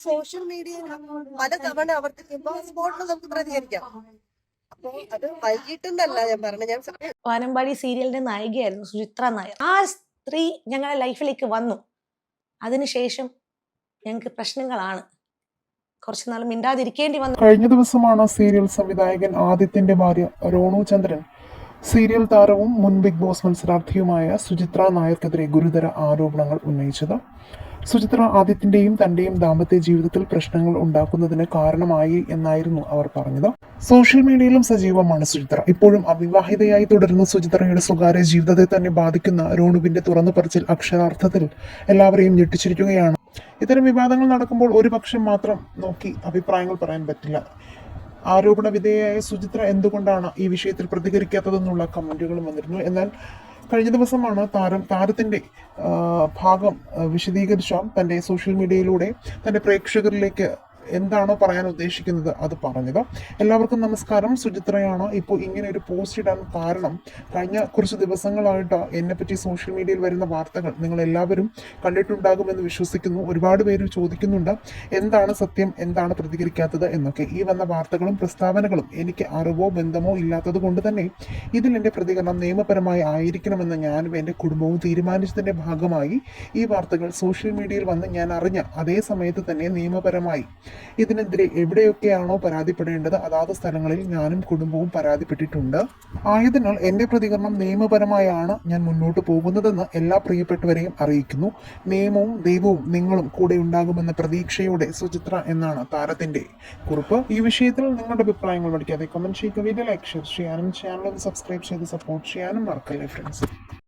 Social media പല തവണ ആവർത്തിക്കുമ്പോൾ സ്പോട്ടിൽ നമുക്ക് പ്രതികരിക്കാം. അത് വൈകിട്ടെന്നല്ല ഞാൻ പറഞ്ഞത് ഞാൻ വാനമ്പാടി സീരിയലിന്റെ നായികയായിരുന്നു സുചിത്ര നായർ. ആ സ്ത്രീ ഞങ്ങളുടെ ലൈഫിലേക്ക് വന്നു. അതിനുശേഷം ഞങ്ങൾക്ക് പ്രശ്നങ്ങളാണ്. കുറച്ചുനാൾ മിണ്ടാതിരിക്കേണ്ടി വന്നു. കഴിഞ്ഞ ദിവസമാണ് സീരിയൽ സംവിധായകൻ ആദിത്യന്റെ ഭാര്യ രോണു ചന്ദ്രൻ സീരിയൽ താരവും മുൻ ബിഗ് ബോസ് മത്സരാർത്ഥിയുമായ സുചിത്ര നായർക്കെതിരെ ഗുരുതര ആരോപണങ്ങൾ ഉന്നയിച്ചത്. സുചിത്ര ആദിത്യന്റെയും തന്റെയും ദാമ്പത്യ ജീവിതത്തിൽ പ്രശ്നങ്ങൾ ഉണ്ടാക്കുന്നതിന് കാരണമായി എന്നായിരുന്നു അവർ പറഞ്ഞത്. സോഷ്യൽ മീഡിയയിലും സജീവമാണ് സുചിത്ര. ഇപ്പോഴും അവിവാഹിതയായി തുടരുന്ന സുചിത്രയുടെ സ്വകാര്യ ജീവിതത്തെ തന്നെ ബാധിക്കുന്ന രോണുവിന്റെ തുറന്നു പറച്ചിൽ അക്ഷരാർത്ഥത്തിൽ എല്ലാവരെയും ഞെട്ടിച്ചിരിക്കുകയാണ്. ഇത്തരം വിവാദങ്ങൾ നടക്കുമ്പോൾ ഒരു പക്ഷം മാത്രം നോക്കി അഭിപ്രായങ്ങൾ പറയാൻ പറ്റില്ല. ആരോപണ വിധേയയായ സുചിത്ര എന്തുകൊണ്ടാണ് ഈ വിഷയത്തിൽ പ്രതികരിക്കാത്തതെന്നുള്ള കമന്റുകളും വന്നിരുന്നു. എന്നാൽ കഴിഞ്ഞ ദിവസമാണ് താരം താരത്തിന്റെ ഭാഗം വിശദീകരിച്ച തന്റെ സോഷ്യൽ മീഡിയയിലൂടെ തന്റെ പ്രേക്ഷകരിലേക്ക് എന്താണോ പറയാൻ ഉദ്ദേശിക്കുന്നത് അത് പറഞ്ഞത്. എല്ലാവർക്കും നമസ്കാരം. സുചിത്രയാണ്. ഇപ്പോൾ ഇങ്ങനെ ഒരു പോസ്റ്റ് ഇടാൻ കാരണം കഴിഞ്ഞ കുറച്ച് ദിവസങ്ങളായിട്ട് എന്നെപ്പറ്റി സോഷ്യൽ മീഡിയയിൽ വരുന്ന വാർത്തകൾ നിങ്ങൾ എല്ലാവരും കണ്ടിട്ടുണ്ടാകുമെന്ന് വിശ്വസിക്കുന്നു. ഒരുപാട് പേര് ചോദിക്കുന്നുണ്ട് എന്താണ് സത്യം? എന്താണ് പ്രതികരിക്കാത്തത്? എന്നൊക്കെ. ഈ വന്ന വാർത്തകളും പ്രസ്താവനകളും എനിക്ക് അറിവോ ബന്ധമോ ഇല്ലാത്തത് കൊണ്ട് തന്നെ ഇതിൽ എന്റെ പ്രതികരണം നിയമപരമായി ആയിരിക്കണമെന്ന് ഞാനും എന്റെ കുടുംബവും തീരുമാനിച്ചതിന്റെ ഭാഗമായി ഈ വാർത്തകൾ സോഷ്യൽ മീഡിയയിൽ വന്ന് ഞാൻ അറിഞ്ഞ അതേ സമയത്ത് തന്നെ നിയമപരമായി ഇതിനെതിരെ എവിടെയൊക്കെയാണോ പരാതിപ്പെടേണ്ടത് അതാത് സ്ഥലങ്ങളിൽ ഞാനും കുടുംബവും പരാതിപ്പെട്ടിട്ടുണ്ട്. ആയതിനാൽ എന്റെ പ്രതികരണം നിയമപരമായാണ് ഞാൻ മുന്നോട്ട് പോകുന്നതെന്ന് എല്ലാ പ്രിയപ്പെട്ടവരെയും അറിയിക്കുന്നു. നിയമവും ദൈവവും നിങ്ങളും കൂടെ ഉണ്ടാകുമെന്ന പ്രതീക്ഷയോടെ സുചിത്ര എന്നാണ് താരത്തിന്റെ കുറിപ്പ്. ഈ വിഷയത്തിൽ നിങ്ങളുടെ അഭിപ്രായങ്ങൾ പഠിക്കാതെ കമന്റ് ചെയ്യുക. വീഡിയോ ലൈക്ക് ഷെയർ ചെയ്യാനും ചാനൽ സബ്സ്ക്രൈബ് ചെയ്ത് സപ്പോർട്ട് ചെയ്യാനും മറക്കല്ലേ ഫ്രണ്ട്സ്